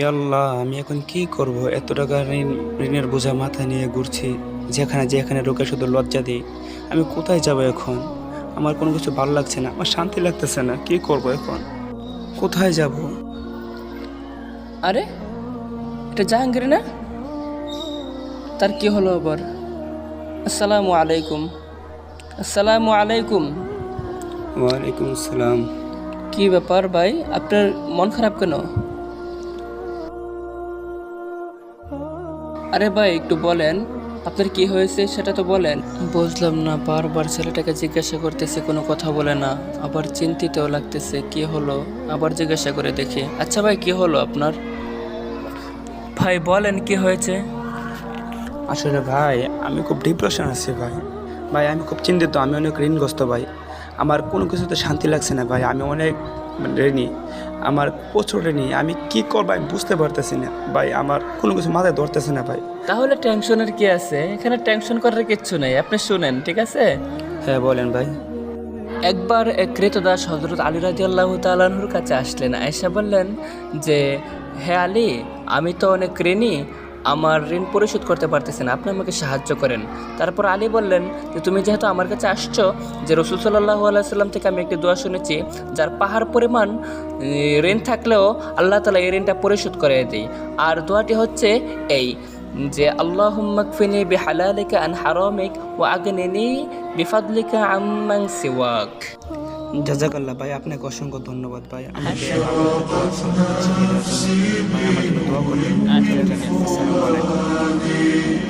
ইয়াল্লাহ আমি এখন কি করব? এত টাকা ঋণ ঋণের বোঝা মাথায় নিয়ে ঘুরছি যেখানে যেখানে রোগে শুধু লজ্জা দিই। আমি কোথায় যাব এখন? আমার কোনো কিছু ভালো লাগছে না আমার শান্তি লাগতেছে না কি করব এখন? কোথায় যাব? আরে এটা জাহাঙ্গীর না? তার কি হলো আবার? আসসালামু আলাইকুম। আসসালামু আলাইকুম। ওয়ালাইকুম আসসালাম। কি ব্যাপার ভাই? আপনার মন খারাপ কেন? আরে ভাই একটু বলেন আপনার কি হয়েছে সেটা তো বলেন। বুঝলাম না বারবার ছেলেটাকে জিজ্ঞাসা করতেছে কোনো কথা বলে না। আবার চিন্তিতও লাগতেছে কি হলো? আবার জিজ্ঞাসা করে দেখি। আচ্ছা ভাই কি হলো আপনার? ভাই বলেন কি হয়েছে? আসলে ভাই আমি খুব ডিপ্রেশন আছি ভাই। ভাই আমি খুব চিন্তিত আমি অনেক ঋণগ্রস্ত ভাই। আমার কোনো কিছুতে শান্তি লাগছে না ভাই আমি অনেক ঋণী আমার প্রচুর ঋণী আমি কি করব আমি বুঝতে পারতেছি না। ভাই আমার কোনো কিছু মাথায় ধরতেছে না ভাই। তাহলে টেনশনের কি আছে? এখানে টেনশন করার কিচ্ছু নেই আপনি শুনেন ঠিক আছে? হ্যাঁ বলেন ভাই। একবার এক ক্রেতদাস হজরত আলী রাজি আল্লাহ তালাহুর কাছে আসলেন আয়সা বললেন যে হ্যাঁ আলী আমি তো অনেক ঋণী আমার ঋণ পরিশোধ করতে পারতেছি না আপনি আমাকে সাহায্য করেন। তারপর আলী বললেন যে, তুমি যেহেতু আমার কাছে আসছো যে, রসুল সাল্লাহ আলাইসাল্লাম থেকে আমি একটি দোয়া শুনেছি, যার পাহাড় পরিমাণ ঋণ থাকলেও আল্লাহ তালা এই ঋণটা পরিশোধ করে দিই। আর দোয়াটি হচ্ছে এই যে আল্লাহ মকফিনি বি হালালিকা আন হারামিক ও আগনিনি বিফাদলিকা আম্মান সিওয়াক। জাজাকাল্লাহ ভাই আপনাকে অসংখ্য ধন্যবাদ ভাই। আমাকে ভাই আমার জন্য দোয়া করবেন আসসালামু আলাইকুম